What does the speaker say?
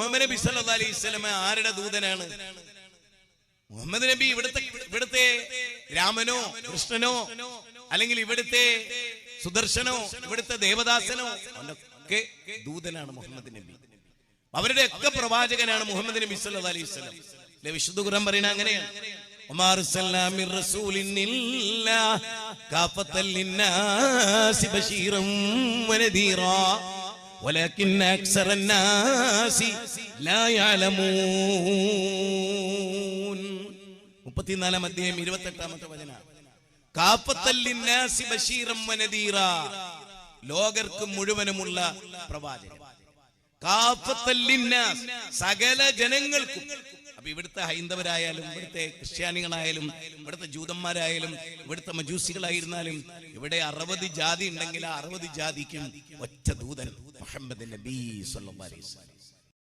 മുഹമ്മദ് നബി സല്ലല്ലാഹു അലൈഹി വസല്ലമ ആരുടെ ദൂതനാണ് മുഹമ്മദ് നബി ഇവിടുത്തെ ഇവിടുത്തെ രാമനോ കൃഷ്ണനോ അല്ലെങ്കിൽ ഇവിടുത്തെ സുദർശനോ ഇവിടുത്തെ ദേവദാസനോ അവനൊക്കെ ദൂതനാണ് മുഹമ്മദ് നബി അവരുടെ ഒക്കെ പ്രവാചകനാണ് മുഹമ്മദ് നബി സല്ലല്ലാഹു അലൈഹി വസല്ലം അല്ലേ വിശുദ്ധ ഖുർആൻ പറയുന്നത് അങ്ങനെയാണ് وما أرسلنا من رسول إلا كافة للناس بشيرا ونذيرا ولكن أكثر الناس لا يعلمون മുപ്പത്തിനാലാം അധ്യായം ഇരുപത്തെട്ടാമത്തെ വചന കാപ്പത്തല്ലിന്നാസി ബഷീറം വനദീറ ലോകർക്ക് മുഴുവനുമുള്ള പ്രവാചകൻ കാഫത്തല്ലിന്നാസ് സകല ജനങ്ങൾക്കും അപ്പൊ ഇവിടുത്തെ ഹൈന്ദവരായാലും ഇവിടുത്തെ ക്രിസ്ത്യാനികളായാലും ഇവിടുത്തെ ജൂതന്മാരായാലും ഇവിടുത്തെ മജൂസികളായിരുന്നാലും ഇവിടെ അറുപത് ജാതി ഉണ്ടെങ്കിൽ ആ അറുപത് ജാതിക്കും ഒറ്റ ദൂതൻ മുഹമ്മദ് നബി സല്ലല്ലാഹു അലൈഹി വസല്ലം.